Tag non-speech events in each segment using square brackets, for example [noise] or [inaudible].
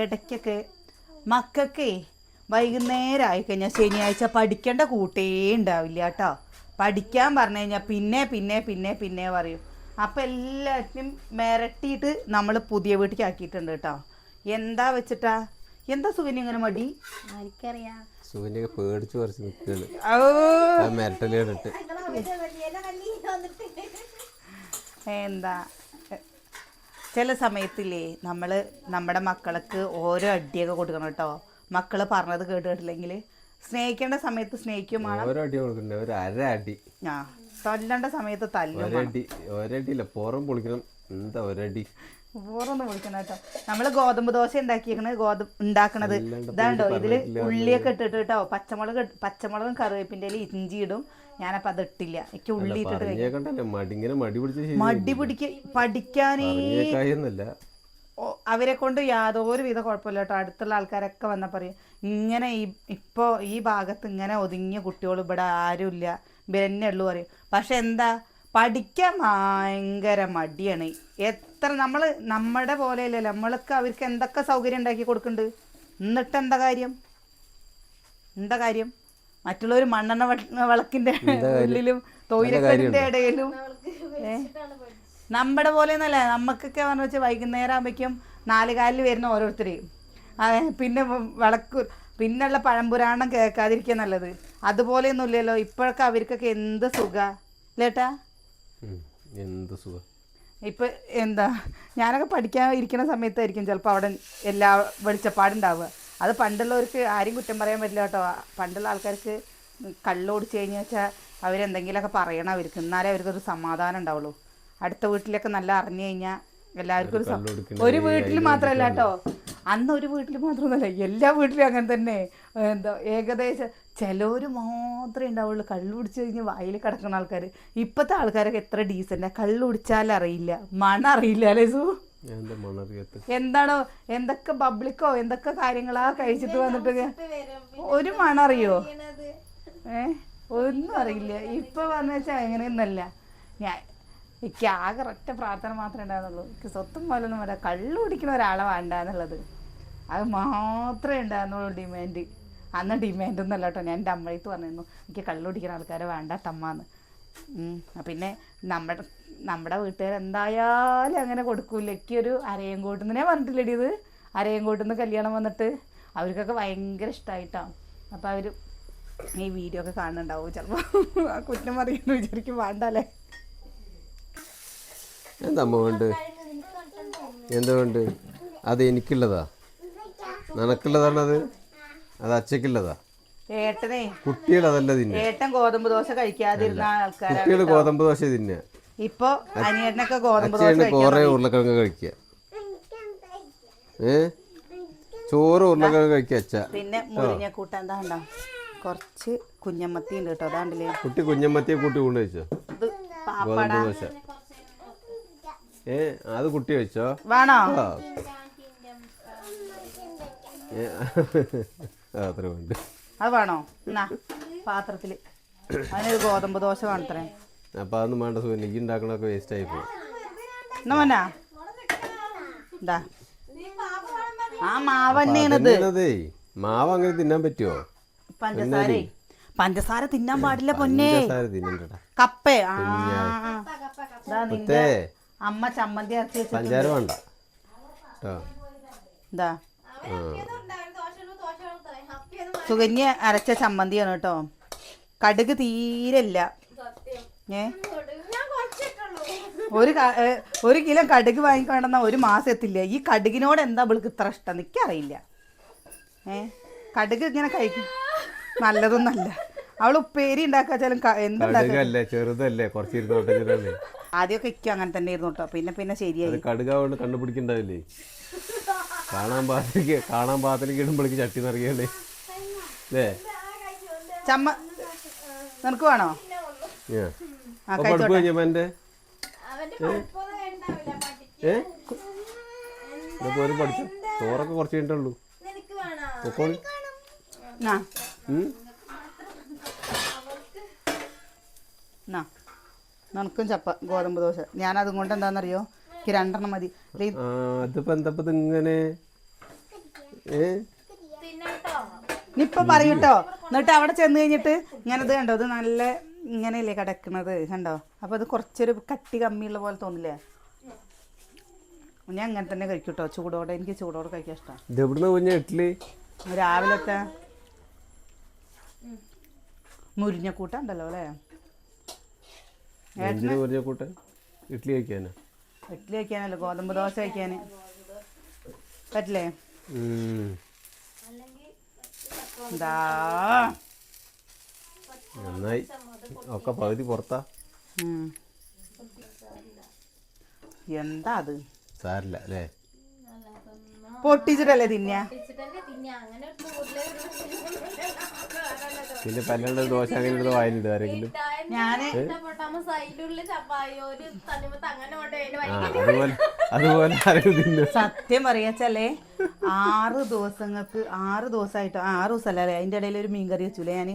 ഇടയ്ക്കൊക്കെ മക്കൾക്കേ വൈകുന്നേരം ആയി കഴിഞ്ഞാൽ ശനിയാഴ്ച പഠിക്കേണ്ട കൂട്ടേ ഉണ്ടാവില്ല കേട്ടോ. പഠിക്കാൻ പറഞ്ഞു കഴിഞ്ഞാൽ പിന്നെ പിന്നെ പിന്നെ പിന്നെ പറയും. അപ്പം എല്ലാറ്റിനും മിരട്ടിയിട്ട് നമ്മൾ പുതിയ വീട്ടിലേക്ക് ആക്കിയിട്ടുണ്ട് കേട്ടോ. എന്താ വെച്ചിട്ടാ? എന്താ സുവിന് ഇങ്ങനെ മടി? പേടിച്ച് കുറച്ച് നിൽക്കുകയാണ് എന്താ? ചില സമയത്തില്ലേ നമ്മൾ നമ്മുടെ മക്കൾക്ക് ഓരോ അടിയൊക്കെ കൊടുക്കണം കേട്ടോ. മക്കൾ പറഞ്ഞത് കേട്ട് കേട്ടില്ലെങ്കിൽ സ്നേഹിക്കേണ്ട സമയത്ത് സ്നേഹിക്കും വേണം. ഓരോ അടി കൊടുക്കണ്ടേ. ഒരു അര അടി. ആ തല്ലേണ്ട സമയത്ത് തല്ലും വേണം. ഒരടി ഒരടിയില്ല. പുറം പൊളിക്കണം. എന്താ ഒരടി? വേറൊന്ന് വിളിക്കണം കേട്ടോ. നമ്മൾ ഗോതമ്പ് ദോശ ഉണ്ടാക്കിയേക്കണത് ഗോതമ്പ് ഉണ്ടാക്കണത്. ഇതാണ്ടോ ഇതിൽ ഉള്ളിയൊക്കെ ഇട്ടിട്ട് കേട്ടോ. പച്ചമുളക് പച്ചമുളകും കറിവേപ്പിന്റെ ഇഞ്ചി ഇടും. ഞാനപ്പോ അത് ഇട്ടില്ല. എനിക്ക് ഉള്ളി ഇട്ടിട്ട് മടി പിടിക്ക പഠിക്കാനേ അവരെ കൊണ്ട് യാതൊരു വിധ കുഴപ്പമില്ല കേട്ടോ. അടുത്തുള്ള ആൾക്കാരൊക്കെ വന്നാൽ പറയും ഇങ്ങനെ ഈ ഇപ്പോൾ ഈ ഭാഗത്ത് ഇങ്ങനെ ഒതുങ്ങിയ കുട്ടികൾ ഇവിടെ ആരുമില്ല. ഇവരെന്നെ ഉള്ളൂ പറയും. പക്ഷെ എന്താ? പഠിക്കാൻ ഭയങ്കര മടിയാണ്. എത്ര നമ്മൾ നമ്മുടെ പോലെയല്ലല്ലോ. നമ്മൾക്ക് അവർക്ക് എന്തൊക്കെ സൗകര്യം ഉണ്ടാക്കി കൊടുക്കുന്നുണ്ട് എന്നിട്ട് എന്താ കാര്യം? എന്താ കാര്യം? മറ്റുള്ളവർ മണ്ണെണ്ണ വിളക്കിന്റെ ഉള്ളിലും തൊയിലക്കടിന്റെ ഇടയിലും. ഏ? നമ്മുടെ പോലെ എന്നല്ല നമുക്കൊക്കെ പറഞ്ഞു വെച്ചാൽ വൈകുന്നേരം ആകുമ്പോഴേക്കും നാല് കാലിൽ വരുന്ന ഓരോരുത്തരെയും അതെ പിന്നെ വിളക്ക് പിന്നുള്ള പഴംപുരാണം കേൾക്കാതിരിക്കുക നല്ലത്. അതുപോലെയൊന്നുമില്ലല്ലോ. ഇപ്പോഴൊക്കെ അവർക്കൊക്കെ എന്ത് സുഖ? ലേട്ടാ എന്ത് സുഖം? ഇപ്പൊ എന്താ ഞാനൊക്കെ പഠിക്കാൻ ഇരിക്കുന്ന സമയത്തായിരിക്കും ചിലപ്പോൾ അവിടെ എല്ലാ വെളിച്ചപ്പാടുണ്ടാവുക. അത് പണ്ടുള്ളവർക്ക് ആരും കുറ്റം പറയാൻ പറ്റില്ല കേട്ടോ. പണ്ടുള്ള ആൾക്കാർക്ക് കള്ള് ഓടിച്ചു കഴിഞ്ഞാൽ വെച്ചാൽ അവരെന്തെങ്കിലുമൊക്കെ പറയണം അവർക്ക്. എന്നാലേ അവർക്കൊരു സമാധാനം ഉണ്ടാവുള്ളൂ. അടുത്ത വീട്ടിലൊക്കെ നല്ല അറിഞ്ഞു കഴിഞ്ഞാൽ എല്ലാവർക്കും ഒരു ഒരു വീട്ടിൽ മാത്രമല്ല കേട്ടോ. അന്ന് ഒരു വീട്ടിൽ മാത്രമൊന്നുമല്ല എല്ലാ വീട്ടിലും അങ്ങനെ തന്നെ. എന്താ ഏകദേശം ചിലവർ മാത്രമേ ഉണ്ടാവുള്ളൂ. കള്ളു കുടിച്ച് കഴിഞ്ഞ് വായിൽ കിടക്കുന്ന ആൾക്കാർ ഇപ്പോഴത്തെ ആൾക്കാരൊക്കെ എത്ര ഡീസന്റാ കള്ളു കുടിച്ചാൽ അറിയില്ല. മണം അറിയില്ല അല്ലേ സു? എന്താ എന്താണോ എന്തൊക്കെ പബ്ലിക്കോ എന്തൊക്കെ കാര്യങ്ങളാ കഴിച്ചിട്ട് വന്നിട്ട് ഒരു മണ അറിയോ? ഏ ഒന്നും അറിയില്ല. ഇപ്പൊ വന്നു വെച്ചാൽ എങ്ങനെയൊന്നല്ല ഞാൻ എനിക്ക് ആകെ ഒറ്റ പ്രാർത്ഥന മാത്രമേ ഉണ്ടായിരുന്നുള്ളൂ. എനിക്ക് സ്വത്തും പോലൊന്നും വരാം. കള്ളു കുടിക്കുന്ന ഒരാളെ വേണ്ട എന്നുള്ളത്. അത് മാത്രമേ ഉണ്ടായിരുന്നുള്ളൂ ഡിമാൻഡ്. അന്ന് ഡിമാൻഡ് ഒന്നല്ല കേട്ടോ ഞാൻ എന്റെ അമ്മയത്ത് പറഞ്ഞിരുന്നു എനിക്ക് കള്ളു കുടിക്കുന്ന ആൾക്കാരെ വേണ്ട തമ്മാന്ന് പിന്നെ നമ്മുടെ നമ്മുടെ വീട്ടുകാർ എന്തായാലും അങ്ങനെ കൊടുക്കൂല. എനിക്കൊരു അരയും കൂട്ടുന്നതിനെ പറഞ്ഞിട്ടില്ലടി ഇത്. അരയും കൂട്ടുന്ന കല്യാണം വന്നിട്ട് അവർക്കൊക്കെ ഭയങ്കര ഇഷ്ടമായിട്ടാണ് അപ്പോൾ അവർ ഈ വീഡിയോ ഒക്കെ കാണുന്നുണ്ടാവും ചിലപ്പോൾ ആ കുറ്റം പറയുന്നു വിചാരിക്കും വേണ്ടല്ലേ? എന്താ എന്തുകൊണ്ട് കൊണ്ട് എന്താ കൊണ്ട് അത് എനിക്കുള്ളതാ. നിനക്കുള്ളതാണത് അത് അച്ഛക്കുള്ളതാ ഏട്ടനെ കുട്ടികൾ അതല്ല തിന്നെ ഏട്ടൻ ഗോതമ്പ് ദോശ കഴിക്കാതിരുന്ന ആൾക്കാരാണ് കുട്ടികൾ ഗോതമ്പ് ദോശ തിന്നെ ഇപ്പൊ അനിയനൊക്കെ ഗോതമ്പ് ദോശ അച്ഛന് കുറെ ഉരുളക്കിഴങ്ങ് കഴിക്കുക. ഏ? ചോറ് ഉരുളക്കിഴങ്ങ് കഴിക്കുക അച്ഛ. പിന്നെ മുരിഞ്ഞ കൂട്ടാൻ എന്താ ഉണ്ടോ കുറച്ച് കുഞ്ഞമ്മത്തി ഉണ്ട് കേട്ടോ. അതാണ്ടില്ലേ കുട്ടി കുഞ്ഞമ്മത്തിയെ കൂട്ടി കൊണ്ട് കഴിച്ചോ? ഇത് പാപ്പട. ഗോതമ്പ് ദോശ. ഏ അത് കുട്ടി വെച്ചോ വേണോ? [laughs] ഏ, [laughs] അത്ര വേണ്ട? അത് വേണോ? എന്നാ പാത്രത്തിൽ. അതിനൊരു ഗോതമ്പ് ദോശ വേണത്രേ. അപ്പോൾ അതൊന്നും വേണ്ട സുഖം ഈ ഉണ്ടാക്കണൊക്കെ വേസ്റ്റ് ആയി പോകും എന്നാ മോനാ? എന്താ ആ അതേ മാവ് അങ്ങനെ തിന്നാൻ പറ്റുമോ പഞ്ചസാര. പഞ്ചസാര തിന്നാൻ പാടില്ല പൊന്നേ. പഞ്ചസാര തിന്നണ്ടടാ. കപ്പേ. ആ. ഇതാ നിന്റെ മുത്തേ അമ്മ ചമ്മന്തി അരച്ച് വെച്ചിട്ട് പഞ്ചാര വേണ്ട. കേട്ടോ എന്താ ആ. സുകന്യ അരച്ച ചമ്മന്തിയാണ് കേട്ടോ. കടുക് തീരല്ല ഏ? ഒരു ഒരു കിലോ കടുക് വാങ്ങിക്കൊണ്ടെന്ന ഒരു മാസം എത്തില്ല? ഈ കടുകിനോട് എന്താ അവൾക്ക് ഇത്ര ഇഷ്ടം? എനിക്കറിയില്ല. ഏ? കടുക് ഇങ്ങനെ കഴിക്കും. നല്ലതൊന്നല്ല. അവൾ ഉപ്പേരി ഉണ്ടാക്കാച്ചാലും ചെറുതല്ലേ? ആദ്യമൊക്കെ ഇക്കും അങ്ങനെ തന്നെ ആയിരുന്നു കേട്ടോ. പിന്നെ പിന്നെ ശരിയായി. കടുകാവോണ്ട് കണ്ടുപിടിക്കണ്ടാവില്ലേ കാണാൻ പാത്രം കാണാൻ പാത്രം ഇടുമ്പോഴേക്ക് ചട്ടി നിറയല്ലേ? അല്ലേ ചമ്മ നിനക്ക് വേണോ? ആ, പഠിച്ചു ചോറൊക്കെ കുറച്ച് കഴിഞ്ഞിട്ടുള്ളൂ പൊക്കോളി നിനക്കും ചപ്പ ഗോതമ്പ് ദോശ. ഞാനതും കൊണ്ട് എന്താണെന്നറിയോ? എനിക്ക് രണ്ടെണ്ണം മതി. അതിപ്പോ എന്താ ഇപ്പൊ ഇങ്ങനെ ഏ? ഇനിയിപ്പൊ പറയൂട്ടോ. എന്നിട്ട് അവിടെ ചെന്ന് കഴിഞ്ഞിട്ട് ഇങ്ങനെ ഇത് കണ്ടോ? ഇത് നല്ല ഇങ്ങനെയല്ലേ കിടക്കണത് കണ്ടോ? അപ്പൊ അത് കുറച്ചൊരു കട്ടി കമ്മിയുള്ള പോലെ തോന്നില്ലേ? ഞാൻ അങ്ങനെ തന്നെ കഴിക്കൂട്ടോ. ചൂടോടെ എനിക്ക് ചൂടോടെ കഴിക്കാൻ ഇഷ്ടമാണ്. ഇഡ്ഡലി രാവിലത്തെ മുരിഞ്ഞക്കൂട്ട ഉണ്ടല്ലോ അല്ലേ? ഇഡ്ഡലി കഴിക്കാനാ? ഇഡ്ഡലി കഴിക്കാനല്ലോ? ഗോതമ്പ് ദോശ കഴിക്കാൻ പറ്റില്ലേ. എന്താ നന്നായി. ഒക്കെ പകുതി പുറത്താ. എന്താ അത്? സാരില്ല അല്ലേ? പൊട്ടിച്ചിട്ടല്ലേ തിന്നാ? പിന്നെ പല്ലുള്ള ദോശ അങ്ങനെ വായിലിടുക ആരെങ്കിലും. ചപ്പായി? ഒരു അങ്ങനെ അതുപോലെ അതുപോലെ തിന്നു സത്യം പറയാച്ചല്ലേ ആറ് ദിവസങ്ങൾക്ക് ആറ് ദിവസമായിട്ട് ആറ് ദിവസമല്ലേ അതിന്റെ ഇടയിൽ ഒരു മീൻകറി വെച്ചില്ലേ ഞാൻ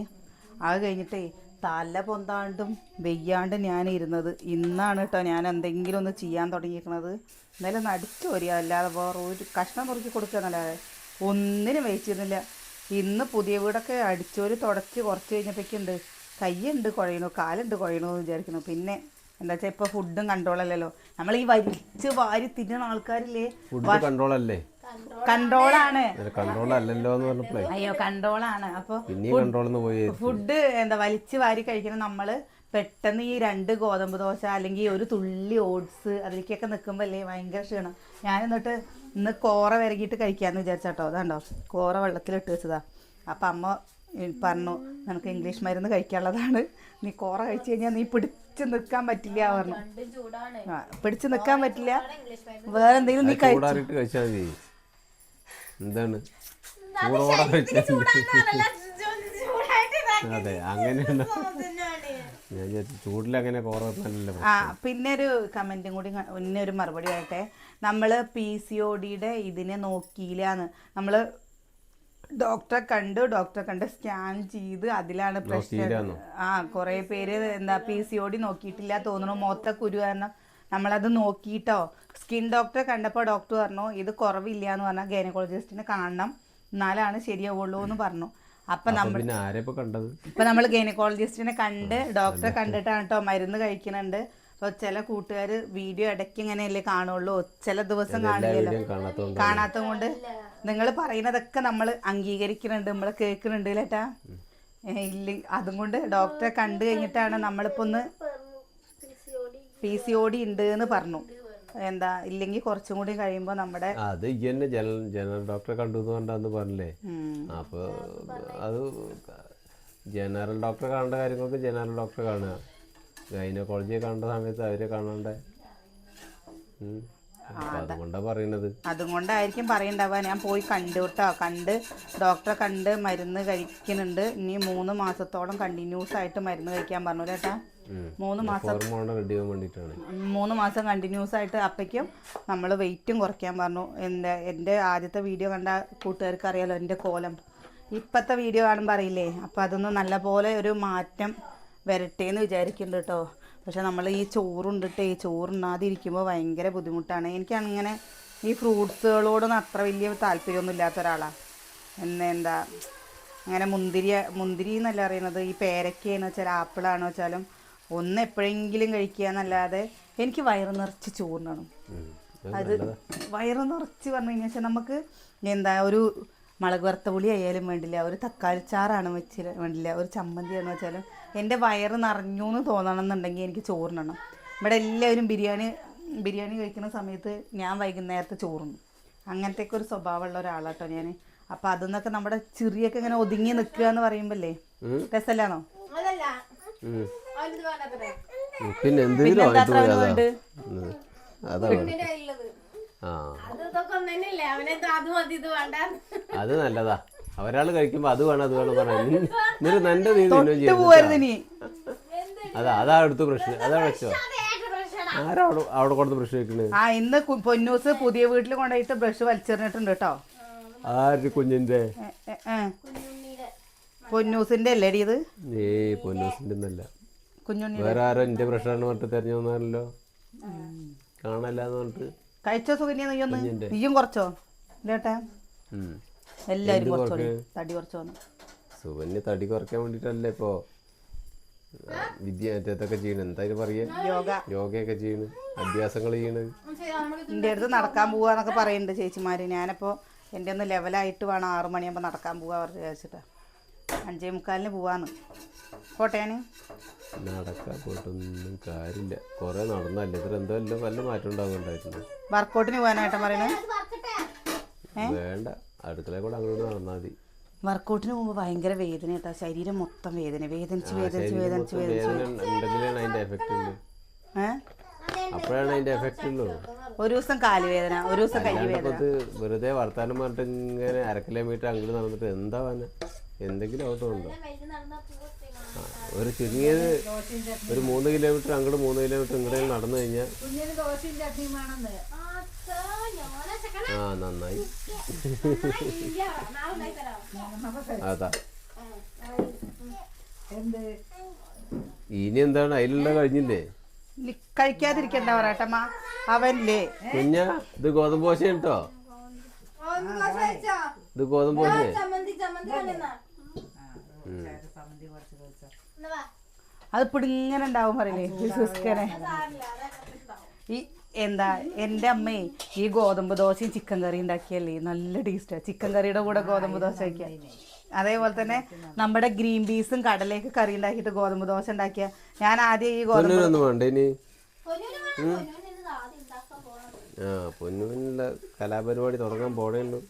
അത് കഴിഞ്ഞിട്ടേ തല പൊന്താണ്ടും വെയ്യാണ്ടും ഞാൻ ഇരുന്നത്. ഇന്നാണ് കേട്ടോ ഞാൻ എന്തെങ്കിലും ഒന്ന് ചെയ്യാൻ തുടങ്ങിയിരിക്കണത് ഇന്നലെ നടിച്ചു വരിക അല്ലാതെ വേറെ ഒരു കഷ്ണം നുറുക്കി കൊടുക്കുകയെന്നല്ലാതെ ഒന്നിനും വെച്ചിരുന്നില്ല ഇന്ന് പുതിയ വീടൊക്കെ അടിച്ചോര് തുടച്ച് കുറച്ച് കഴിഞ്ഞപ്പോഴേക്കുണ്ട്. കൈയുണ്ട് കുഴയണു കാലുണ്ട് കുഴയണു എന്ന് വിചാരിക്കുന്നു. പിന്നെ എന്താ വെച്ചാൽ ഇപ്പൊ ഫുഡും കൺട്രോളല്ലല്ലോ നമ്മൾ ഈ വലിച്ച് വാരി തിന്നണ ആൾക്കാരില്ലേ? ഫുഡ് കൺട്രോൾ അല്ലേ? കൺട്രോളാണ് കൺട്രോൾ അല്ലല്ലോ എന്ന് പറഞ്ഞപ്പോ അയ്യോ ആണ്. കൺട്രോൾ ആണ് പോയി ഫുഡ് എന്താ വലിച്ച് വാരി കഴിക്കണം നമ്മൾ പെട്ടെന്ന് ഈ രണ്ട് ഗോതമ്പ് ദോശ അല്ലെങ്കിൽ ഒരു തുള്ളി ഓട്സ് അതിലേക്കൊക്കെ നിൽക്കുമ്പോൾ അല്ലേ ഭയങ്കര ക്ഷീണം. ഞാൻ എന്നിട്ട് ഇന്ന് കോറ വിരകിയിട്ട് കഴിക്കാമെന്ന് വിചാരിച്ചാട്ടോ. അതാണ്ടോ കോറ വെള്ളത്തിലിട്ട് വെച്ചതാ. അപ്പം അമ്മ പറഞ്ഞു നിനക്ക് ഇംഗ്ലീഷ് മരുന്ന് കഴിക്കാനുള്ളതാണ്. നീ കോറ കഴിച്ചു കഴിഞ്ഞാൽ നീ പിടിച്ചു നിൽക്കാൻ പറ്റില്ല പറഞ്ഞു. പിടിച്ചു നിൽക്കാൻ പറ്റില്ല. വേറെ എന്തെങ്കിലും നീ കഴിച്ചാൽ മതി. എന്താണ്? അതെ അങ്ങനെയാണ്. ചൂടിൽ അങ്ങനെ ആ പിന്നെ ഒരു കമന്റും കൂടി പിന്നെ ഒരു മറുപടി ആയിട്ടെ നമ്മൾ പി സി ഒ ഡിയുടെ ഇതിനെ നോക്കിയില്ലാന്ന്. നമ്മൾ ഡോക്ടറെ കണ്ടു. ഡോക്ടറെ കണ്ട് സ്കാൻ ചെയ്ത് അതിലാണ് പ്രശ്നം ആ കുറേ പേര് എന്താ പി സി ഒ ഡി നോക്കിയിട്ടില്ല തോന്നുന്നു. മൊത്ത കുരു കാരണം നമ്മളത് നോക്കിയിട്ടോ സ്കിൻ ഡോക്ടറെ കണ്ടപ്പോൾ ഡോക്ടർ പറഞ്ഞു ഇത് കുറവില്ല എന്ന് പറഞ്ഞാൽ ഗൈനക്കോളജിസ്റ്റിനെ കാണണം. എന്നാലാണ് ശരിയാവുള്ളൂ എന്ന് പറഞ്ഞു. അപ്പം നമ്മൾ ഇപ്പൊ കണ്ടത്? ഇപ്പൊ നമ്മൾ ഗൈനക്കോളജിസ്റ്റിനെ കണ്ട് ഡോക്ടറെ കണ്ടിട്ടാണ് കേട്ടോ മരുന്ന് കഴിക്കുന്നുണ്ട് അപ്പോൾ ചില കൂട്ടുകാർ വീഡിയോ ഇടയ്ക്ക് ഇങ്ങനെയല്ലേ കാണുള്ളൂ. ചില ദിവസം കാണില്ലല്ലോ. കാണാത്തത് കൊണ്ട് നിങ്ങൾ പറയുന്നതൊക്കെ നമ്മൾ അംഗീകരിക്കുന്നുണ്ട് നമ്മൾ കേൾക്കുന്നുണ്ട് ലേട്ടാ ഇല്ല അതും കൊണ്ട് ഡോക്ടറെ കണ്ടു കഴിഞ്ഞിട്ടാണ് നമ്മളിപ്പോ ഒന്ന് പി സി ഒ ഡി ഉണ്ട് എന്ന് പറഞ്ഞു. എന്താ ഇല്ലെങ്കിൽ കുറച്ചും കൂടി കഴിയുമ്പോൾ നമ്മുടെ അത് ഈ തന്നെ ജനറൽ ജനറൽ ഡോക്ടറെ കണ്ടു കൊണ്ടാന്ന് പറഞ്ഞില്ലേ? അപ്പോൾ അപ്പൊ അത് ജനറൽ ഡോക്ടറെ കാണേണ്ട കാര്യങ്ങൾക്ക് ജനറൽ ഡോക്ടറെ കാണുക. ഗൈനക്കോളജിയെ കാണേണ്ട സമയത്ത് അവരെ കാണണ്ടേ? അതുകൊണ്ടാ പറയണത്. അതും കൊണ്ടായിരിക്കും പറയണ്ടാവുക. ഞാൻ പോയി കണ്ടു കേട്ടോ. കണ്ട് ഡോക്ടറെ കണ്ട് മരുന്ന് കഴിക്കുന്നുണ്ട്. ഇനി മൂന്ന് മാസത്തോളം കണ്ടിന്യൂസ് ആയിട്ട് മരുന്ന് കഴിക്കാൻ പറഞ്ഞു കേട്ടാ. ഉം. മൂന്ന് മാസം മൂന്ന് മാസം കണ്ടിന്യൂസ് ആയിട്ട് അപ്പയ്ക്കും നമ്മൾ വെയിറ്റും കുറയ്ക്കാൻ പറഞ്ഞു. എന്റെ എന്റെ ആദ്യത്തെ വീഡിയോ കണ്ട കൂട്ടുകാർക്ക് അറിയാലോ എന്റെ കോലം. ഇപ്പോഴത്തെ വീഡിയോ കാണുമ്പോൾ അറിയില്ലേ? അപ്പോൾ അതൊന്ന് നല്ലപോലെ ഒരു മാറ്റം വരട്ടെ എന്ന് വിചാരിക്കുന്നുണ്ട് കേട്ടോ. പക്ഷെ നമ്മൾ ഈ ചോറുണ്ടിട്ട് ഈ ചോറുണ്ണാതിരിക്കുമ്പോൾ ഭയങ്കര ബുദ്ധിമുട്ടാണ്. എനിക്കങ്ങനെ ഈ ഫ്രൂട്ട്സുകളോടൊന്നും അത്ര വലിയ താല്പര്യമൊന്നും ഇല്ലാത്ത ഒരാളാണ് എന്നെ എന്താ അങ്ങനെ മുന്തിരി മുന്തിരി എന്നല്ല അറിയുന്നത് ഈ പേരക്കയാണെന്ന് വെച്ചാൽ ആപ്പിളാണെന്ന് വെച്ചാലും ഒന്ന് എപ്പോഴെങ്കിലും കഴിക്കുക എന്നല്ലാതെ എനിക്ക് വയറ് നിറച്ച് ചോറിനണം. അത് വയറ് നിറച്ച് പറഞ്ഞു കഴിഞ്ഞാൽ വെച്ചാൽ നമുക്ക് എന്താ ഒരു മുളക് വറുത്ത പുളി ആയാലും വേണ്ടില്ല ഒരു തക്കാളി തക്കാളിച്ചാറാണ് വെച്ചില്ല വേണ്ടില്ല ഒരു ചമ്മന്തിയാണെന്ന് വെച്ചാലും എന്റെ വയറ് നിറഞ്ഞു എന്ന് തോന്നണം എന്നുണ്ടെങ്കിൽ എനിക്ക് ചോറിനണം. ഇവിടെ എല്ലാവരും ബിരിയാണി ബിരിയാണി കഴിക്കുന്ന സമയത്ത് ഞാൻ വൈകുന്നേരത്തെ ചോറുന്നു അങ്ങനത്തെയൊക്കെ ഒരു സ്വഭാവമുള്ള ഒരാളാട്ടോ ഞാൻ അപ്പം അതൊന്നൊക്കെ നമ്മുടെ ചെറിയൊക്കെ ഇങ്ങനെ ഒതുങ്ങി നിൽക്കുക എന്ന് പറയുമ്പല്ലേ. രസമല്ലാണോ പിന്നെ എന്തെങ്കിലും അത് നല്ലതാ. ഒരാൾ കഴിക്കുമ്പോ അത് വേണം അത് വേണം പറഞ്ഞു നിനക്ക് നന്റെ നീ അതാ അതാ അടുത്ത പ്രശ്നം. അതാ പ്രശ്നം. ആരാ അവിടെ കൊടുത്ത് ബ്രഷ് വെക്കണത് ആ ഇന്ന് പൊന്നൂസ് പുതിയ വീട്ടിൽ കൊണ്ടുപോയിട്ട് ബ്രഷ് വലിച്ചെറിഞ്ഞിട്ടുണ്ട് കേട്ടോ. ആര് കുഞ്ഞിന്റെ? പൊന്നൂസിന്റെ അല്ലേടി ഇത്? ഏ പൊന്നൂസിന്റെ ഒന്നല്ല വേറെ ആരോ എന്റെ ബ്രഷാണെന്ന് പറഞ്ഞിട്ട് തെരഞ്ഞു വന്നാലല്ലോ കാണല്ല എന്ന് പറഞ്ഞിട്ട്. കഴിച്ചോ സുകന്യ നീയൊന്ന് നീയും കുറച്ചോ? ഇല്ലേട്ടാ. എല്ലാവരും കുറച്ചോളി കുറയ്ക്കാൻ? തടി കുറച്ച് വന്നു. സുവന്യ തടി കുറയ്ക്കാൻ വേണ്ടിട്ടല്ലേ ഇപ്പോ? വിദ്യ മറ്റേതൊക്കെ ചെയ്യണ. എന്തായാലും പറയാ. യോഗ. യോഗയൊക്കെ ചെയ്യണ്. അഭ്യാസങ്ങൾ ചെയ്യണ്. എന്റെ അടുത്ത് നടക്കാൻ പോവാന്നൊക്കെ പറയുന്നുണ്ട് ചേച്ചിമാര്. ഞാനപ്പോൾ എന്റെ ഒന്ന് ലെവലായിട്ട് വേണം ആറു മണിയാകുമ്പോൾ നടക്കാൻ പോവാ പറഞ്ഞു വിചാരിച്ചിട്ടാ. അഞ്ചേ മുക്കാലിന് പോവാന്ന്. പോട്ടെ ഞാൻ നടക്കാൻ പോയിട്ടൊന്നും കാര്യമില്ല. കുറെ നടന്നല്ലേ? ഇത്ര എന്തോ വല്ല മാറ്റം ഉണ്ടാകുന്നുണ്ടായിരുന്നു വർക്കൗട്ടിന് പോകാനായിട്ടാ പറയണേ? വേണ്ട. അടുക്കള കൂടെ അങ്ങോട്ട് നടന്നാൽ മതി. വർക്കൗട്ടിന് മുമ്പ് ഭയങ്കര വേദന കേട്ടോ ശരീരം മൊത്തം വേദന. വേദനിച്ച് വേദനിച്ച് വേദനിച്ച് വേദനിച്ച്. അപ്പോഴാണ് അതിന്റെ എഫക്റ്റ് ഉള്ളൂ. ഒരു ദിവസം കാലുവേദന ഒരു ദിവസം കൈ വേദന. വെറുതെ വർത്താനം പറഞ്ഞിട്ട് ഇങ്ങനെ അര കിലോമീറ്റർ അങ്ങോട്ട് നടന്നിട്ട് എന്താ വന്നെ എന്തെങ്കിലും ഔട്ടോ ഉണ്ടോ? ഒരു ചുരുങ്ങിയത് ഒരു മൂന്ന് കിലോമീറ്റർ അങ്ങോട്ട് മൂന്ന് കിലോമീറ്റർ ഇങ്ങോട്ട് നടന്നു കഴിഞ്ഞാൽ ആ നന്നായി. അതാ. ഇനി എന്താണ്? അതിലുള്ള കഴിഞ്ഞില്ലേ? കഴിക്കാതിരിക്കണ്ട പറയട്ടമ്മ അവനില്ലേ? കുഞ്ഞ ഇത് ഗോതമ്പ് ദോശ കേട്ടോ ഇത് ഗോതമ്പ് ദോശ അത് പിടിങ്ങനെ ഉണ്ടാവും പറയില്ലേ? ഉണ്ടാവും. ഈ എന്താ എന്റെ അമ്മേ ഈ ഗോതമ്പ് ദോശയും ചിക്കൻ കറി ഉണ്ടാക്കിയല്ലേ? നല്ല ടേസ്റ്റാ ചിക്കൻ കറിയുടെ കൂടെ ഗോതമ്പ് ദോശ വയ്ക്കുക അതേപോലെ തന്നെ നമ്മുടെ ഗ്രീൻ പീസും കടലേക്ക് കറി ഉണ്ടാക്കിയിട്ട് ഗോതമ്പ് ദോശ ഉണ്ടാക്കിയ. ഞാൻ ആദ്യം ഈ ഗോതമ്പ് ആ പൊന്നുവിനുള്ള കലാപരിപാടി തുടങ്ങാൻ പോണേയുള്ളൂ.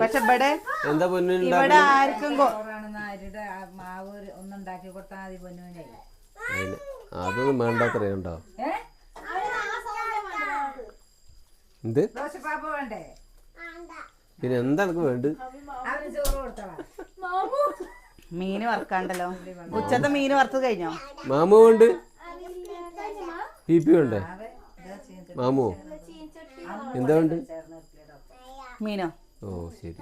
പക്ഷെ ഇവിടെ എന്താ ഇവിടെ ആർക്കും മാവ് ഒന്നുണ്ടാക്കി കൊടുത്താൽ മതി പൊന്നുവിനെ അതിന് അതൊന്നും വേണ്ടാത്രേ ഉണ്ടോ ഏ അവന് ആ സാധനം വേണ്ടത്. എന്ത്? പിന്നെ എന്താ എനിക്ക് വേണ്ട. മീന് വറുക്കാണ്ടല്ലോ. ഉച്ചത്തെ മീന് വറുത്തത് കഴിഞ്ഞോ? മാമു ഉണ്ട് പി പി ഉണ്ട് മാമു. എന്താ ഉണ്ട് മീനോ? ഓ ശരി.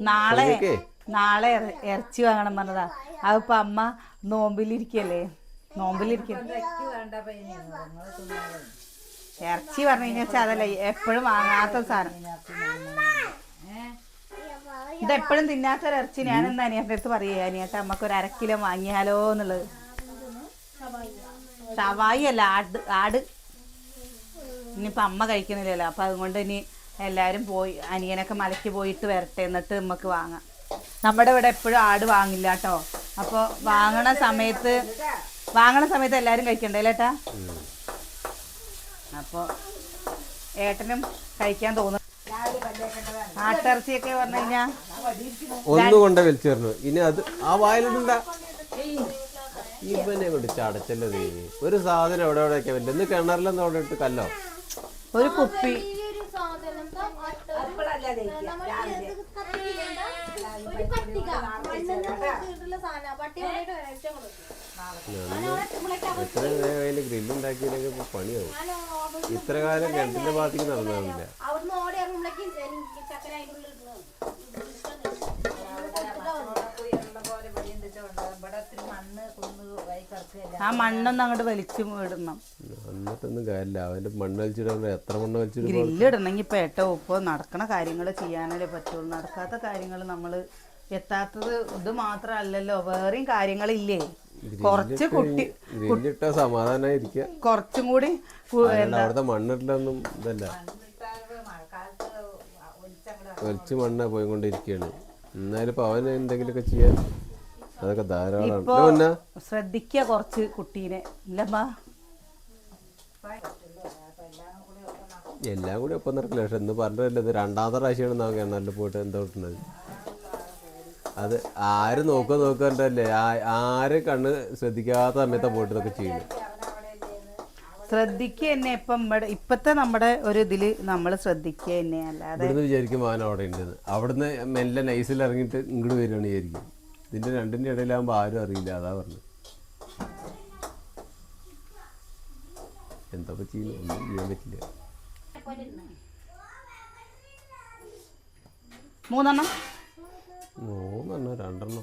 നാളെ? നാളെ ഇറ- ഇറച്ചി വാങ്ങണം പറഞ്ഞതാ. അതിപ്പോ അമ്മ നോമ്പിലിരിക്കല്ലേ? നോമ്പിലിരിക്കല്ലേ? ഇറച്ചി പറഞ്ഞു കഴിഞ്ഞാൽ അതല്ല എപ്പോഴും വാങ്ങാത്ത സാധനം. ഇതെപ്പോഴും തിന്നാത്തൊരു ഇറച്ചി ഞാൻ എന്താ അനിയത്തെ അടുത്ത് പറയുക അനിയത്തെ അമ്മയ്ക്ക് ഒരു അരക്കിലോ കിലോ വാങ്ങിയാലോ എന്നുള്ളത്. സവായി അല്ല ആട് ആട്. ഇനിയിപ്പോൾ അമ്മ കഴിക്കുന്നില്ലല്ലോ അപ്പം അതുകൊണ്ട് ഇനി എല്ലാരും പോയി അനിയനൊക്കെ മലയ്ക്ക് പോയിട്ട് വരട്ടെ എന്നിട്ട് നമുക്ക് വാങ്ങാം. നമ്മുടെ ഇവിടെ എപ്പോഴും ആട് വാങ്ങില്ല കേട്ടോ അപ്പോൾ വാങ്ങണ സമയത്ത് വാങ്ങണ സമയത്ത് എല്ലാവരും കഴിക്കണ്ടേ ഏട്ടാ അപ്പോൾ ഏട്ടനും കഴിക്കാൻ തോന്നുന്നു. ആട്ടിറച്ചിയൊക്കെ പറഞ്ഞു കഴിഞ്ഞാൽ ഒന്ന് കൊണ്ട് വലിച്ചു തരണു ഇനി അത് ആ വായിലിട്ടുണ്ട ഇവനെ കൊണ്ട് ഒരു സാധനം എവിടെ എവിടെ ഒക്കെ കിണറിലെന്ന് അവിടെ ഇട്ട് കല്ലോ. ഒരു കുപ്പി. പട്ടിക. എത്ര അതിൽ ഗ്രില്ലുണ്ടാക്കിയില്ലെങ്കിൽ ഇപ്പൊ പണിയാവും. ഇത്ര കാലം കിണറ്റിന്റെ ഭാഗത്തേക്ക് നടന്നില്ല ആ മണ്ണൊന്നും അങ്ങോട്ട് വലിച്ചു ഇടണം. കാര്യമില്ല. അവന്റെ മണ്ണ് വലിച്ചിടാൻ എത്ര മണ്ണ് വലിച്ചിടും ഗ്രില്ലിടണമെങ്കിൽ ഇപ്പൊ? ഏട്ടോ ഇപ്പൊ നടക്കണ കാര്യങ്ങൾ ചെയ്യാനല്ലേ പറ്റുള്ളൂ. നടക്കാത്ത കാര്യങ്ങൾ നമ്മൾ എത്താത്തത് ഇത് മാത്രല്ലല്ലോ. വേറെയും കാര്യങ്ങളില്ലേ? കുറച്ച് കുട്ടി ഗ്രില്ലിട്ട സമാധാനമായിരിക്കുക കുറച്ചും കൂടി അവിടുത്തെ മണ്ണിട്ടിലൊന്നും ഇതല്ല. വലിച്ച് മണ്ണ പോയിക്കൊണ്ടിരിക്കുകയാണ് എന്നാലും ഇപ്പൊ അവന് എന്തെങ്കിലുമൊക്കെ ചെയ്യാൻ അതൊക്കെ ധാരാളമാണ് ശ്രദ്ധിക്കുക കുറച്ച് കുട്ടീനെ. ഇല്ലമ്മാ. എല്ലാം കൂടി ഒപ്പം നടക്കില്ല. പക്ഷെ എന്ന് പറഞ്ഞില്ല ഇത് രണ്ടാമത്തെ പ്രാവശ്യമാണ് നമുക്ക് കിണറിൽ പോയിട്ട് എന്താ കിട്ടുന്നത് അത് ആര് നോക്കുക നോക്കണ്ടല്ലേ? ആര് കണ്ണ് ശ്രദ്ധിക്കാത്ത സമയത്ത് പോയിട്ട് ഇതൊക്കെ ചെയ്യുന്നത് ശ്രദ്ധിക്കുക തന്നെ ഇപ്പം ഇവിടെ ഇപ്പത്തെ നമ്മുടെ ഒരു ഇതിൽ നമ്മൾ ശ്രദ്ധിക്കുക തന്നെ. അല്ലാതെ ഇവിടുന്ന് വിചാരിക്കും അവിടെ ഉണ്ടെന്ന് അവിടുന്ന് മെല്ലെ നൈസിൽ ഇറങ്ങിയിട്ട് ഇങ്ങോട്ട് വരികയാണ് വിചാരിക്കും. ഇതിന്റെ രണ്ടിന്റെ ഇടയിലാകുമ്പോൾ ആരും അറിയില്ല അതാ പറഞ്ഞു. എന്താ ചെയ്യുന്നു? ഒന്നും ചെയ്യാൻ പറ്റില്ല. മൂന്നെണ്ണം. മൂന്നെണ്ണോ രണ്ടെണ്ണോ.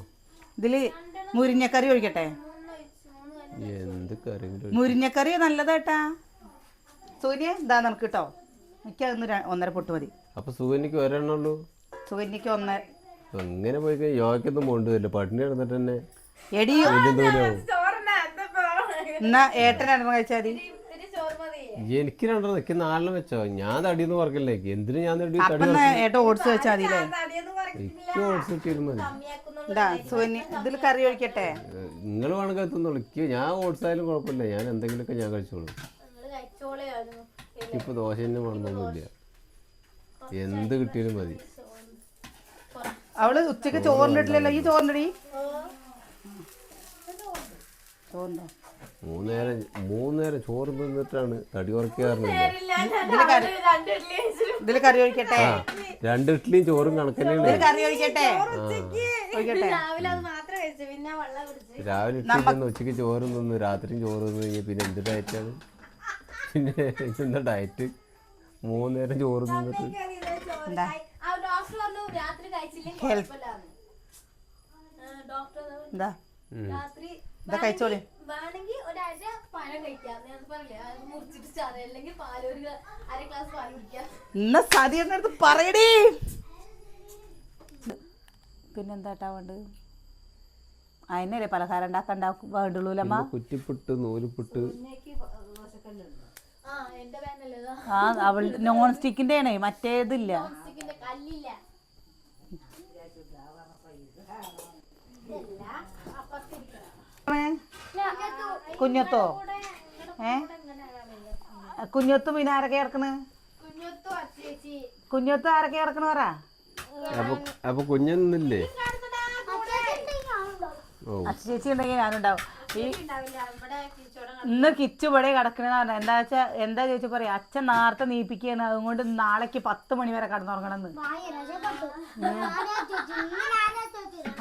ഇതിൽ മുരിഞ്ഞക്കറി ഒഴിക്കട്ടെ? എന്ത് കറി മുരിഞ്ഞക്കറി നല്ലതാട്ടാ. സൂര്യ ഇതാ നമുക്ക് കേട്ടോ എനിക്ക് അതൊന്ന് ഒന്നര പൊട്ട് മതി. അപ്പൊ സുഖനിക്ക് ഒരെണ്ണ ഉള്ളൂ? സുകന്യക്ക് ഒന്ന്. എങ്ങനെ പോയി കഴിഞ്ഞാൽ യോഗയ്ക്കൊന്നും കൊണ്ടുവരില്ല പട്ടിണി കിടന്നിട്ട് തന്നെ എടി എന്നാ രണ്ടെണ്ണം കഴിച്ചാൽ മതി. എനിക്ക് രണ്ടെണ്ണം നിൽക്കുന്ന ആളിനെ വെച്ചോ. ഞാൻ തടിയൊന്നും പറഞ്ഞില്ലേ എന്തിനു ഞാൻ ഏട്ടൻ ഓട്സ് വെച്ചാൽ മതിയില്ലേ? തടിയൊന്നും എനിക്ക് ഇതാ ഇതിൽ കറി ഒഴിക്കട്ടെ? നിങ്ങൾ വേണമെങ്കിൽ എത്തുന്നുള്ളൂ എനിക്ക് ഞാൻ ഓട്സ് ആയാലും കുഴപ്പമില്ല. ഞാൻ എന്തെങ്കിലുമൊക്കെ ഞാൻ കഴിച്ചോളൂ. ഇപ്പൊ ദോശ തന്നെ വേണമെന്നൊന്നുമില്ല എന്ത് കിട്ടിയാലും മതി. അവൾ ഉച്ചയ്ക്ക് ചോറിനിട്ടില്ലല്ലോ. ഈ ചോറിനടി. ചോറിനോ മൂന്ന് നേരം ചോറ് തിന്നിട്ടാണ് തടി കുറയ്ക്കാറുണ്ട് ഇതിൽ കറി ഇതിൽ കറി ഒഴിക്കട്ടെ? രണ്ട് ഇഡ്ഡലിയും ചോറും കണക്കന്നെയാണ്. ഇതിൽ കറി ഒഴിക്കട്ടെ? രാവിലെ അത് മാത്രം കഴിച്ചു പിന്നെ വെള്ളം കുടിച്ചു. രാവിലെ ഇഡ്ഡലി തിന്ന് ഉച്ചയ്ക്ക് ചോറ് തിന്നു രാത്രിയും ചോറ് തിന്നു കഴിഞ്ഞാൽ പിന്നെ എന്ത് ഡയറ്റാണ് പിന്നെ എന്താ ഡയറ്റ് മൂന്ന് നേരം ചോറ് തിന്നിട്ട്. എന്താ? ഇതാ കഴിച്ചോളി? വേണമെങ്കിൽ ഒരാഴ്ച പഴം കഴിക്കാം. ഞാൻ പറഞ്ഞില്ലേ? അത് മുറിച്ചിട്ട് ചാറ് അല്ലെങ്കിൽ പാൽ ഒരു അര ഗ്ലാസ് പാൽ കുടിക്കാം. എന്നാ സതിയുടെ അടുത്ത് പറയടി. പിന്നെന്താട്ടാ വേണ്ട അതിനല്ലേ പലഹാരം ഉണ്ടാക്കാൻ വേണ്ടുള്ളൂലമ്മ കുറ്റിപ്പുട്ട് നൂലുപുട്ട്. ആ അവൾ നോൺ സ്റ്റിക്കിന്റെ ആണേ മറ്റേതില്ല. കല്ലില്ല. കുഞ്ഞത്തോ. ഏ. കുഞ്ഞത്തും പിന്നെ ആരൊക്കെ ഇറക്കണ് കുഞ്ഞത്തും ആരൊക്കെ ഇറക്കണ പറ? അപ്പൊ അപ്പൊ കുഞ്ഞൊന്നില്ലേ? ചേച്ചി ഉണ്ടെങ്കിൽ ഞാനുണ്ടാവും. ഈ ഇന്ന് കിച്ചു ഇവിടെ കിടക്കണെന്ന് പറഞ്ഞ. എന്താ വെച്ചാ എന്താ ചോദിച്ചു പറയാ? അച്ഛൻ നേരത്തെ നീപ്പിക്കുകയാണ്. അതുകൊണ്ട് നാളേക്ക് പത്ത് മണി വരെ കടന്നുറങ്ങണമെന്ന്.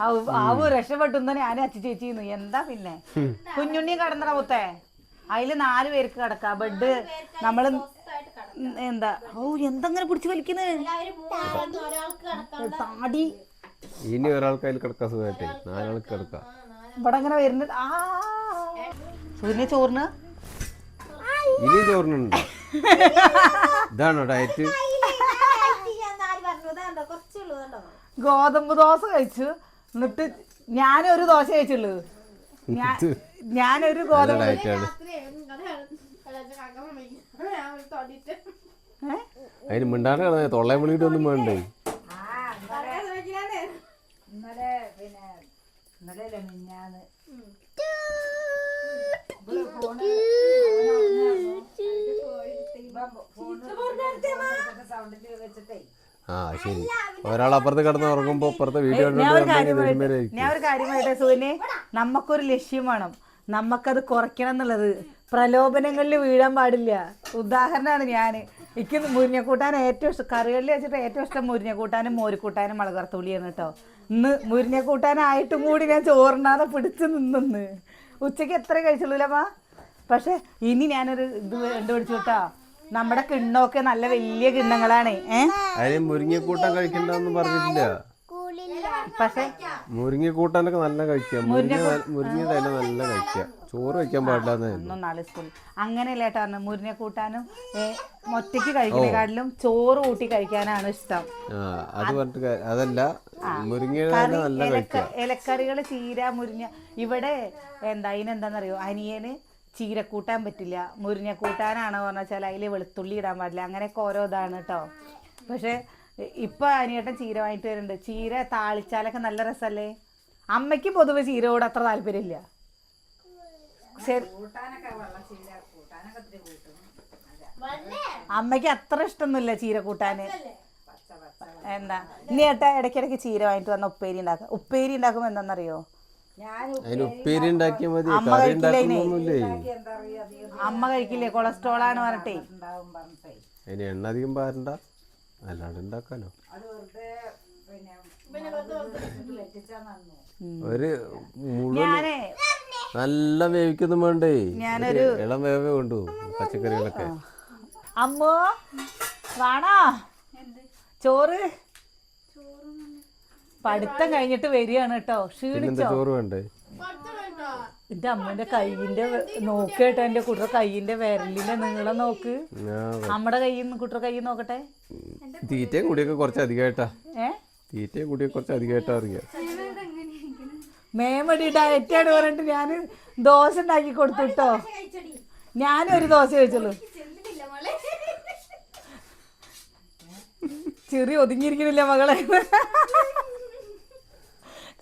ആവു- രക്ഷപ്പെട്ടു. തന്നെ ഞാനും അച്ഛ ചേച്ചിന്ന് എന്താ പിന്നെ? കുഞ്ഞുണ്ണി കടന്നട മുത്തേ. അതിൽ നാലു പേർക്ക് കിടക്ക. ബെഡ് നമ്മൾ എന്താ? ഓ എന്തങ്ങനെ പിടിച്ചു വലിക്കുന്നത് താടി. ഇനി ഒരാൾക്ക് അതിൽ കിടക്കാൻ സുഖമായിട്ടേ. നാലാൾക്ക് കിടക്കാം. ഇവിടെ അങ്ങനെ വരുന്നത് ആ. സൂര്യ ചോറിന്? ഇനി ചോറിനുണ്ട്. ഇതാണോ ഡയറ്റ്? ഗോതമ്പ് ദോശ കഴിച്ചു. എന്നിട്ട് ഞാനൊരു ദോശ കഴിച്ചുള്ളൂ ഞാൻ ഞാനൊരു ഗോതമ്പ്? അതിന് മിണ്ടാണ്ട് കിടന്നേ തൊള്ളയും വിളിയിട്ടൊന്നും വേണ്ടേ ഇന്നലെ പിന്നെ ഇന്നലെ മിഞ്ഞാന്ന് സൗണ്ടിൽ വെച്ചിട്ടേ ആ ശരി. ഒരാൾ അപ്പുറത്ത് കിടന്ന് ഉറങ്ങുമ്പോ അപ്പുറത്തെ വീഡിയോ ഞാൻ ഒരു കാര്യമായിട്ട് ഞാൻ ഒരു കാര്യമായിട്ട് സുവിനെ നമുക്കൊരു ലക്ഷ്യം വേണം. നമുക്കത് കുറയ്ക്കണം എന്നുള്ളത്. പ്രലോഭനങ്ങളിൽ വീഴാൻ പാടില്ല. ഉദാഹരണമാണ് ഞാൻ എനിക്ക് മുരിഞ്ഞക്കൂട്ടാൻ ഏറ്റവും ഇഷ്ടം കറികളിൽ വെച്ചിട്ട് ഏറ്റവും ഇഷ്ടം മുരിഞ്ഞക്കൂട്ടാനും മോരിക്കൂട്ടാനും മുളകർത്തുള്ളിയാണ് കേട്ടോ. ഇന്ന് മുരിഞ്ഞക്കൂട്ടാനായിട്ടും കൂടി ഞാൻ ചോറിനാതെ പിടിച്ച് നിന്നെന്ന്. ഉച്ചയ്ക്ക് എത്ര കഴിച്ചുള്ളൂലമ്മ പക്ഷെ ഇനി ഞാനൊരു ഇത് കണ്ടുപിടിച്ചു കേട്ടോ. നമ്മുടെ കിണ്ണമൊക്കെ നല്ല വലിയ കിണ്ണങ്ങളാണ് ഏ? അതിന് മുരിങ്ങക്കൂട്ടം കഴിക്കണ്ടെന്ന് പറഞ്ഞിട്ടില്ല. പക്ഷേ മുരിങ്ങക്കൂട്ടാനൊക്കെ നല്ല കഴിക്കാം. മുരിങ്ങ മുരിങ്ങ തല നല്ല കഴിക്കാം. ചോറ് കഴിക്കാൻ പാടില്ല നാളെ സ്കൂളിൽ അങ്ങനെയല്ല ഏട്ടാ പറഞ്ഞു മുരിങ്ങക്കൂട്ടാനും ഒറ്റയ്ക്ക് കഴിക്കുന്നതിനെക്കാട്ടിലും ചോറ് കൂട്ടി കഴിക്കാനാണ് ഇഷ്ടം. അത് പറഞ്ഞിട്ട് അതല്ല മുരിങ്ങ നല്ല ഇലക്കറികൾ ചീര മുരിങ്ങ ഇവിടെ എന്താ അതിനെന്താന്നറിയോ അനിയന് ചീരക്കൂട്ടാൻ പറ്റില്ല മുരിഞ്ഞ കൂട്ടാനാണ് പറഞ്ഞാൽ അതിൽ വെളുത്തുള്ളി ഇടാൻ പാടില്ല. അങ്ങനെയൊക്കെ ഓരോ ഇതാണ് കേട്ടോ പക്ഷെ ഇപ്പൊ അനിയേട്ടൻ ചീര വാങ്ങിട്ട് വരുന്നുണ്ട്. ചീര താളിച്ചാലൊക്കെ നല്ല രസമല്ലേ അമ്മയ്ക്ക് പൊതുവെ ചീരയോട് അത്ര താല്പര്യമില്ല. ചീര അമ്മയ്ക്ക് അത്ര ഇഷ്ടമൊന്നുമില്ല ചീര കൂട്ടാന്. എന്താ? ഇനി ഏട്ടാ ഇടയ്ക്കിടയ്ക്ക് ചീര വാങ്ങിട്ട് വന്ന ഉപ്പേരി ഉണ്ടാക്കുക ഉപ്പേരി ഉണ്ടാക്കുമ്പോൾ എന്താണെന്നറിയോ അതിന് ഉപ്പേരി ഉണ്ടാക്കിയാൽ മതി അമ്മ കറി കഴിക്കില്ല ഉണ്ടാക്കുന്നൊന്നുമില്ലേ അമ്മ കഴിക്കില്ലേ? കൊളസ്ട്രോൾ ആണ് പറഞ്ഞിട്ടേ. അതിന് എണ്ണ അധികം പാരണ്ട. അല്ലാണ്ട് ഉണ്ടാക്കാലോ. ഒരു മുഴുവൻ ഞാനേ നല്ല വേവിക്കൊന്നും വേണ്ടേ? ഞാനൊരു ഒരു ഇളം വേവേ കൊണ്ടു പച്ചക്കറികളൊക്കെ. അമ്മോ വേണോ? ചോറ്? പഠിത്തം കഴിഞ്ഞിട്ട് വരികയാണ് കേട്ടോ. ക്ഷീണിച്ചോ? ചോറ് വേണ്ടേ? എന്റെ അമ്മന്റെ കൈയിന്റെ നോക്കേട്ടോ എന്റെ കുട്ടിയുടെ കൈയിന്റെ വിരലിന്റെ നീളം നോക്ക്. നമ്മുടെ കൈ കുട്ടറ കൈ നോക്കട്ടെ? തീറ്റയും കൂടിയൊക്കെ കുറച്ച് അധികമായിട്ടാ ഏ? തീറ്റയും കൂടിയൊക്കെ കുറച്ച് അധികമായിട്ടാ അറിയാം. മേമടി ഡയറ്റാണ് പറഞ്ഞിട്ട് ഞാൻ ദോശ ഉണ്ടാക്കി കൊടുത്തു കേട്ടോ. ഞാനൊരു ദോശ കഴിച്ചുള്ളൂ. ചെറിയ ഒതുങ്ങിയിരിക്കണില്ല മകളെ.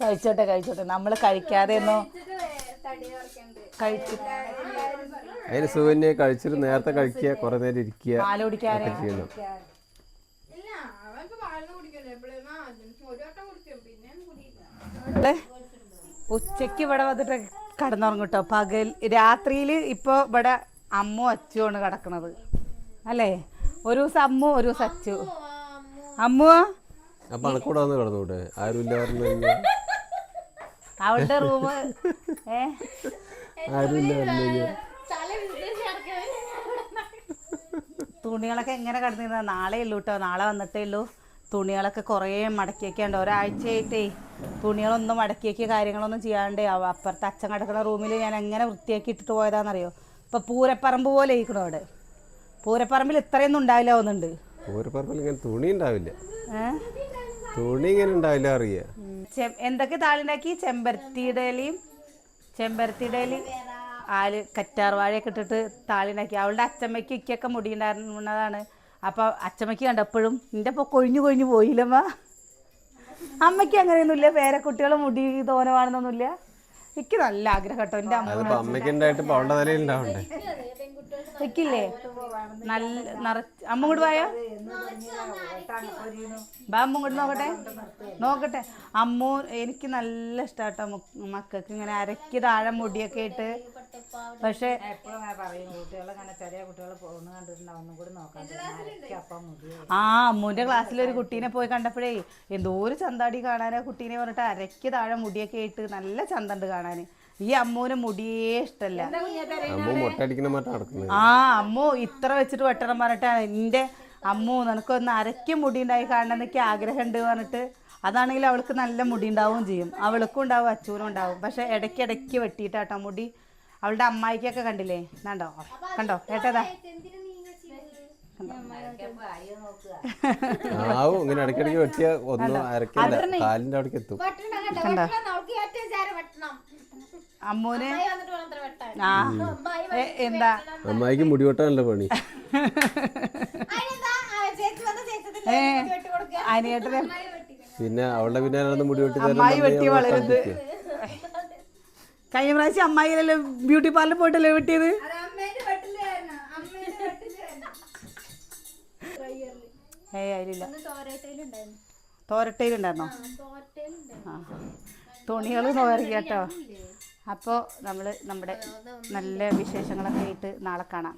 കഴിച്ചോട്ടെ കഴിച്ചോട്ടെ. നമ്മൾ കഴിക്കാതെ ഒന്നും കഴിച്ചു. അതിന് സുകന്യെ കഴിച്ചിട്ട് നേരത്തെ കഴിക്കുക കുറെ നേരം ഇരിക്കുക. പാൽ കുടിക്കാനേ? ഒക്കെ ചെയ്യണം. ഇല്ല അവൻക്ക് പാലിന് കുടിക്കല്ലോ? എപ്പോഴും ഒരു വട്ടം കുടിക്കും പിന്നെ കുടിയില്ല ഇവിടെ ഉച്ചയ്ക്ക് ഇവിടെ വന്നിട്ട് കിടന്നുറങ്ങും കേട്ടോ പകൽ രാത്രിയിൽ ഇപ്പോൾ ഇവിടെ അമ്മു അച്ചുവാണ് കിടക്കണത്. അല്ലേ? ഒരു ദിവസം അമ്മു ഒരു ദിവസം അച്ചു. അമ്മു അപ്പൊ അണക്കൂടെ വന്ന് കിടന്നൂടെ. ആരുമില്ല പറഞ്ഞു കഴിഞ്ഞാൽ അവളുടെ റൂം തുണികളൊക്കെ എങ്ങനെ കിടന്നിരുന്ന? നാളെ ഉള്ളൂ കേട്ടോ നാളെ വന്നിട്ടേ ഉള്ളൂ. തുണികളൊക്കെ കുറേ മടക്കിയൊക്കെയുണ്ട് ഒരാഴ്ചയായിട്ടേ തുണികളൊന്നും മടക്കിയൊക്കെ കാര്യങ്ങളൊന്നും ചെയ്യാണ്ടേ അപ്പുറത്തെ അച്ഛൻ കിടക്കുന്ന റൂമിൽ ഞാൻ എങ്ങനെ വൃത്തിയാക്കി ഇട്ടിട്ട് പോയതാണെന്നറിയോ ഇപ്പം പൂരപ്പറമ്പ് പോലെ ഇരിക്കണോ അവിടെ. പൂരപ്പറമ്പിൽ ഇത്രയൊന്നും ഉണ്ടാവില്ല തോന്നുന്നുണ്ട്. പൂരപ്പറമ്പിൽ ഇങ്ങനെ തുണി ഉണ്ടാവില്ല. ഏ? തുണി ഇങ്ങനെ ഉണ്ടാവില്ല അറിയാ. എന്തൊക്കെ താളുണ്ടാക്കി ചെമ്പരത്തിയുടെ ഇലയും ചെമ്പരത്തിയുടെ ഇലയും ആൽ കറ്റാർ വാഴയൊക്കെ ഇട്ടിട്ട് താളിണ്ടാക്കി അവളുടെ അച്ചമ്മയ്ക്ക് ഇക്കൊക്കെ മുടി ഉണ്ടായിരുന്നതാണ്. അപ്പൊ അച്ചമ്മയ്ക്ക് കണ്ടപ്പോഴും നിന്റെ അപ്പൊ കൊഴിഞ്ഞു കൊഴിഞ്ഞു പോയില്ലമ്മ. അമ്മയ്ക്ക് അങ്ങനെയൊന്നുമില്ല. പേരക്കുട്ടികൾ മുടി തോനവാണെന്നൊന്നുമില്ല. എനിക്ക് നല്ല ആഗ്രഹം കേട്ടോ. എന്റെ അമ്മ അമ്മയ്ക്ക് ഉണ്ടായിട്ട് അവളുടെ തലയിൽ വെക്കില്ലേ നല്ല നിറച്ച്. അമ്മ പോയോ ബാ അമ്മ നോക്കട്ടെ. നോക്കട്ടെ. അമ്മ എനിക്ക് നല്ല ഇഷ്ടാട്ടോ മക്കൾക്ക് ഇങ്ങനെ അരക്ക് താഴെ മുടിയൊക്കെ ഇട്ട്. പക്ഷെ എപ്പോഴും പറയും കുട്ടികളെങ്ങനെ ചെറിയ കുട്ടികൾ പോകുന്ന കണ്ടിട്ടുണ്ട് ആ അമ്മൂന്റെ ക്ലാസ്സിൽ ഒരു കുട്ടീനെ പോയി കണ്ടപ്പോഴേ എന്തോ ഒരു ചന്താടി കാണാനാ കുട്ടീനെ പറഞ്ഞിട്ട് അരക്ക് താഴെ മുടിയൊക്കെ ഇട്ട് നല്ല ചന്തണ്ട് കാണാൻ ഈ അമ്മുവിന് മുടിയേ ഇഷ്ടല്ല. അമ്മ നടക്കുന്നത് ആ അമ്മു ഇത്ര വെച്ചിട്ട് വെട്ടണം പറഞ്ഞിട്ടാണ് എന്റെ അമ്മു നിനക്കൊന്ന് അരയ്ക്ക് മുടി ഉണ്ടായി കാണണമെന്നൊക്കെ ആഗ്രഹം ഉണ്ട് പറഞ്ഞിട്ട് അതാണെങ്കിൽ അവൾക്ക് നല്ല മുടി ഉണ്ടാവുകയും ചെയ്യും. അവൾക്കും ഉണ്ടാവും അച്ചൂനും ഉണ്ടാവും. പക്ഷെ ഇടയ്ക്ക് ഇടയ്ക്ക് വെട്ടിയിട്ടാട്ടോ മുടി. അവളുടെ അമ്മായിക്കൊക്കെ കണ്ടില്ലേ? എന്നാണ്ടോ കണ്ടോ? കേട്ടതാ? എന്തിനു നീ ഇങ്ങനെ ചെയ്തത്? നോക്കുക ആവും ഇങ്ങനെ ഇടയ്ക്കിടയ്ക്ക് വെട്ടിയ ഒന്നും അരക്കില്ല കാലിന്റെ അവിടേക്ക് എത്തും. വെട്ടണം. അമ്മൂന് ആ. ഏ, എന്താ? അമ്മായിക്ക് മുടി വെട്ടാനല്ല പണി ഏ. അനിയേട്ടനെ. പിന്നെ അവളുടെ പിന്നെ മുടി വെട്ടി അമ്മായി വെട്ടി വളരുന്നത്. കഴിഞ്ഞ പ്രാവശ്യം അമ്മായിലല്ലേ ബ്യൂട്ടി പാർലർ പോയിട്ടല്ലേ വെട്ടിയത്. ഏയ് അതിലില്ല. തോരട്ടയിലുണ്ടായിരുന്നു. തുണികൾ തോരക്കി കേട്ടോ. അപ്പോൾ നമ്മൾ നമ്മുടെ നല്ല വിശേഷങ്ങളൊക്കെ ആയിട്ട് നാളെ കാണാം.